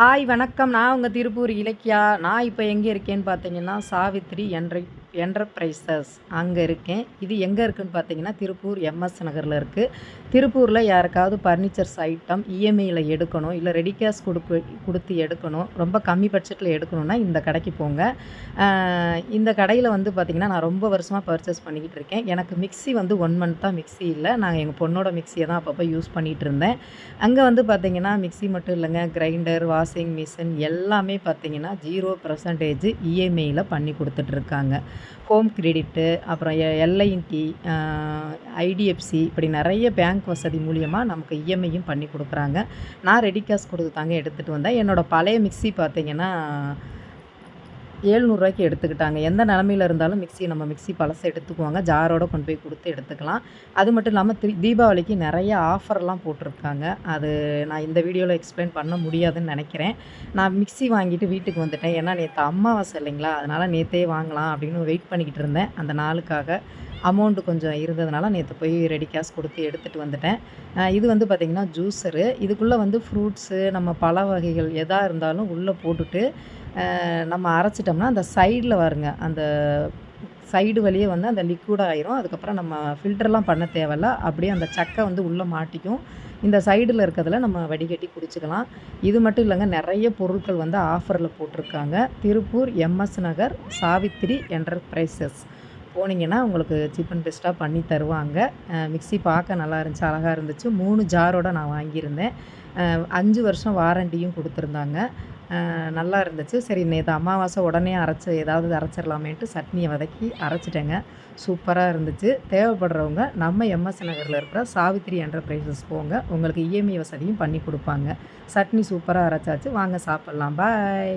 Hi வணக்கம். நான் உங்கள் திருப்பூர் இலக்கியா. நான் இப்போ எங்கே இருக்கேன்னு பார்த்தீங்கன்னா சாவித்ரி என்ரை என்டர்பிரைசஸ் அங்கே இருக்கேன். இது எங்கே இருக்குதுன்னு பார்த்தீங்கன்னா திருப்பூர் எம்எஸ் நகரில் இருக்குது திருப்பூரில் யாருக்காவது ஃபர்னிச்சர்ஸ் ஐட்டம் இஎம்ஐயில் எடுக்கணும் இல்லை ரெடி கேஷ் கொடுக்கு கொடுத்து எடுக்கணும் ரொம்ப கம்மி பட்ஜெட்டில் எடுக்கணும்னா இந்த கடைக்கு போங்க. இந்த கடையில் வந்து பார்த்திங்கன்னா நான் ரொம்ப வருஷமாக பர்ச்சேஸ் பண்ணிக்கிட்டு இருக்கேன். எனக்கு மிக்சி வந்து ஒன் மந்த் தான் மிக்சி இல்லை. நான் எங்கள் பொண்ணோட மிக்சியை தான் அப்பப்போ யூஸ் பண்ணிகிட்டு இருந்தேன். அங்கே வந்து பார்த்திங்கன்னா மிக்சி மட்டும் இல்லைங்க. கிரைண்டர் வாஷிங் மிஷின் எல்லாமே பார்த்திங்கன்னா ஜீரோ பர்சன்டேஜ் இஎம்ஐயில் பண்ணி கொடுத்துட்ருக்காங்க ஹோம் கிரெடிட்டு அப்புறம் எ எல்ஐடி ஐடிஎஃப்சி இப்படி நிறைய பேங்க் வசதி மூலியமாக நமக்கு இஎம்ஐயும் பண்ணி கொடுக்குறாங்க. நான் ரெடி கேஷ் கொடுத்து தாங்க எடுத்துகிட்டு வந்தேன். என்னோடய பழைய மிக்சி பார்த்திங்கன்னா ஏழ்நூறுரூவாய்க்கு எடுத்துக்கிட்டாங்க. எந்த நிலமையில இருந்தாலும் மிக்சி நம்ம மிக்சி பழசை எடுத்துக்குவாங்க. ஜாரோடு கொண்டு போய் கொடுத்து எடுத்துக்கலாம். அது மட்டும் இல்லாமல் தி தீபாவளிக்கு நிறைய ஆஃபர்லாம் போட்டிருக்காங்க. அது நான் இந்த வீடியோவில் எக்ஸ்பிளைன் பண்ண முடியாதுன்னு நினைக்கிறேன். நான் மிக்சி வாங்கிட்டு வீட்டுக்கு வந்துட்டேன். ஏன்னா நேற்று அம்மாவாசை இல்லைங்களா? அதனால் நேற்றே வாங்கலாம் அப்படின்னு வெயிட் பண்ணிக்கிட்டு இருந்தேன். அந்த நாளுக்காக அமௌண்ட்டு கொஞ்சம் இருந்ததுனால நேற்று போய் ரெடி கேஷ் கொடுத்து எடுத்துகிட்டு வந்துட்டேன். இது வந்து பார்த்திங்கன்னா ஜூஸரு இதுக்குள்ளே வந்து ஃப்ரூட்ஸு நம்ம பழ வகைகள் எதாக இருந்தாலும் உள்ளே போட்டுட்டு நம்ம அரைச்சிட்டோம்னா அந்த சைடில் வருங்க அந்த சைடு வழியே வந்து அந்த லிக்விட் ஆயிரும். அதுக்கப்புறம் நம்ம ஃபில்டர்லாம் பண்ண தேவையில்ல. அப்படியே அந்த சக்கை வந்து உள்ளே மாட்டிக்கும். இந்த சைடில் இருக்கிறதுல நம்ம வடிகட்டி குடிச்சிக்கலாம். இது மட்டும் இல்லைங்க நிறைய பொருட்கள் வந்து ஆஃபரில் போட்டிருக்காங்க. திருப்பூர் எம்எஸ் நகர் சாவித்திரி என்டர்பிரைசஸ் போனீங்கன்னா உங்களுக்கு சீப் அண்ட் பெஸ்ட்டாக பண்ணி தருவாங்க. மிக்சி பார்க்க நல்லா இருந்துச்சு அழகாக இருந்துச்சு. மூணு ஜாரோட நான் வாங்கியிருந்தேன். அஞ்சு வருஷம் வாரண்டியும் கொடுத்துருந்தாங்க. நல்லா இருந்துச்சு. சரி நேற்று அமாவாசை உடனே அரைச்சி ஏதாவது அரைச்சிடலாமேன்ட்டு சட்னியை வதக்கி அரைச்சிட்டேங்க. சூப்பராக இருந்துச்சு. தேவைப்படுறவங்க நம்ம எம்எஸ் நகரில் இருக்கிற சாவித்ரி என்டர்பிரைசஸ் போங்க. உங்களுக்கு இஎம்ஐ வசதியும் பண்ணி கொடுப்பாங்க. சட்னி சூப்பராக அரைச்சாச்சு. வாங்க சாப்பிட்லாம். பாய்.